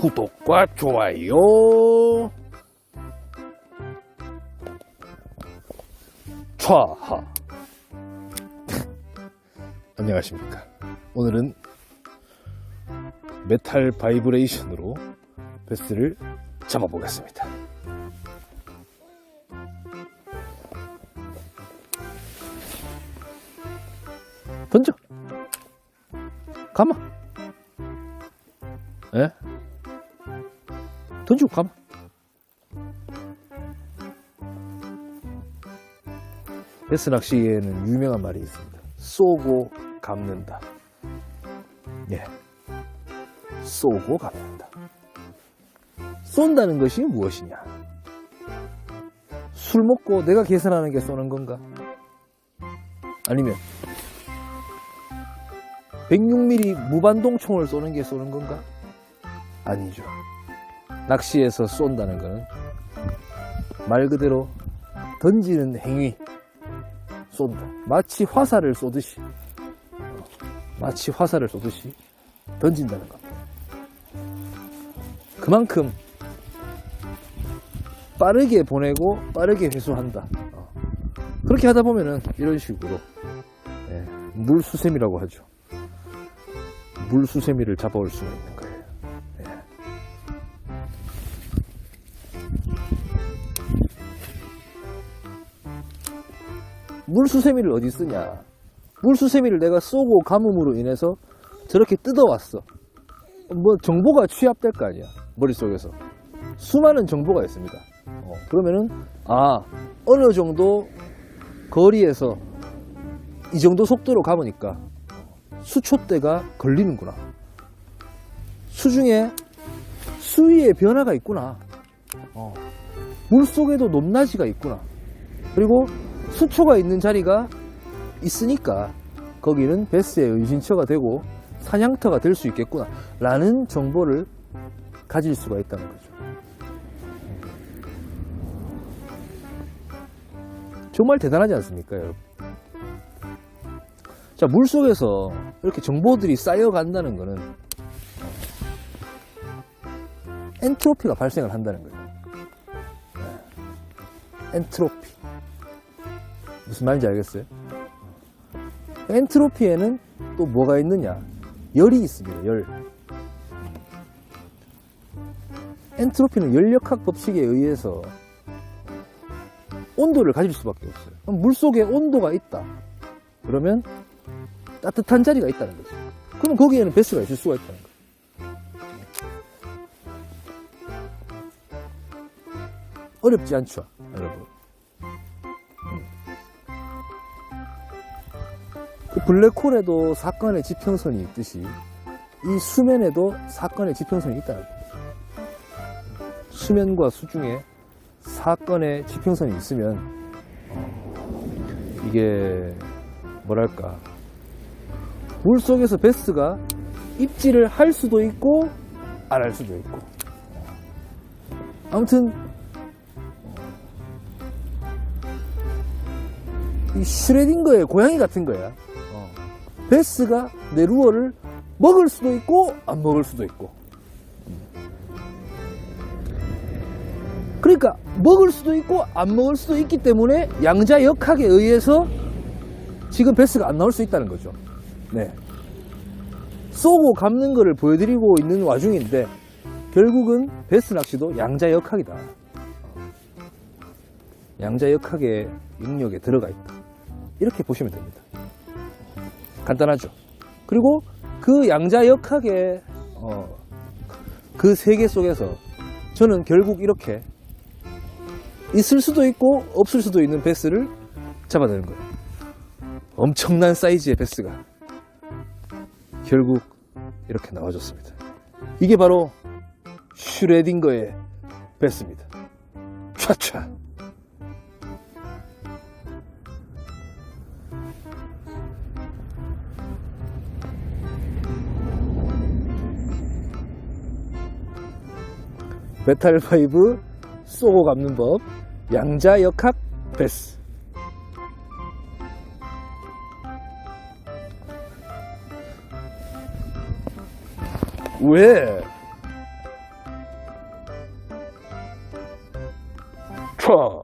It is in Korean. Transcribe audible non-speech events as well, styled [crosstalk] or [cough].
구독과 좋아요. 좌하. [laughs] 안녕하십니까. 오늘은 메탈 바이브레이션으로 베스를 잡아보겠습니다. 던져. 가마. 예? 던지고 가마. 베스 낚시에는 유명한 말이 있습니다. 쏘고 감는다. 예. 쏘고 감는다. 쏜다는 것이 무엇이냐? 술 먹고 내가 계산하는 게 쏘는 건가? 아니면 106mm 무반동 총을 쏘는 게 쏘는 건가? 아니죠. 낚시에서 쏜다는 것은 말 그대로 던지는 행위, 쏜다. 마치 화살을 쏘듯이, 마치 화살을 쏘듯이 던진다는 겁니다. 그만큼 빠르게 보내고 빠르게 회수한다. 어. 그렇게 하다 보면은 이런 식으로 예, 물수세미라고 하죠. 물수세미를 잡아올 수가 있는 거예요. 물수세미를 어디 쓰냐? 물수세미를 내가 쏘고 감음으로 인해서 저렇게 뜯어왔어. 뭐 정보가 취합될 거 아니야. 머릿속에서. 수많은 정보가 있습니다. 어, 그러면은 아 어느 정도 거리에서 이 정도 속도로 가보니까 수초대가 걸리는구나. 수중에 수위의 변화가 있구나. 어, 물 속에도 높낮이가 있구나. 그리고 수초가 있는 자리가 있으니까 거기는 베스의 은신처가 되고 사냥터가 될 수 있겠구나. 라는 정보를 가질 수가 있다는 거죠. 정말 대단하지 않습니까, 여러분? 자, 물 속에서 이렇게 정보들이 쌓여간다는 것은 엔트로피가 발생을 한다는 거예요. 네. 엔트로피. 무슨 말인지 알겠어요? 엔트로피에는 또 뭐가 있느냐? 열이 있습니다, 열. 엔트로피는 열역학 법칙에 의해서 온도를 가질 수밖에 없어요. 물 속에 온도가 있다. 그러면 따뜻한 자리가 있다는 거죠. 그럼 거기에는 베스가 있을 수가 있다는 거예요. 어렵지 않죠, 여러분. 블랙홀에도 사건의 지평선이 있듯이 이 수면에도 사건의 지평선이 있다는 거예요. 수면과 수중에 사건의 지평선이 있으면 어, 이게 뭐랄까 물 속에서 베스가 입질을 할 수도 있고 안 할 수도 있고 아무튼 이 슈레딩거의 고양이 같은 거야 어. 베스가 내 루어를 먹을 수도 있고 안 먹을 수도 있고 그러니까 먹을 수도 있고 안 먹을 수도 있기 때문에 양자 역학에 의해서 지금 베스가 안 나올 수 있다는 거죠. 네. 쏘고 감는 거를 보여드리고 있는 와중인데 결국은 베스 낚시도 양자 역학이다. 양자 역학의 영역에 들어가 있다. 이렇게 보시면 됩니다. 간단하죠. 그리고 그 양자 역학의 어, 그 세계 속에서 저는 결국 이렇게 있을 수도 있고 없을 수도 있는 베스를 잡아내는 거예요. 엄청난 사이즈의 베스가 결국 이렇게 나와줬습니다. 이게 바로 슈레딩거의 베스입니다. 촤촤. 메탈파이브 쏘고 감는 법 양자역학 베스 왜? 촥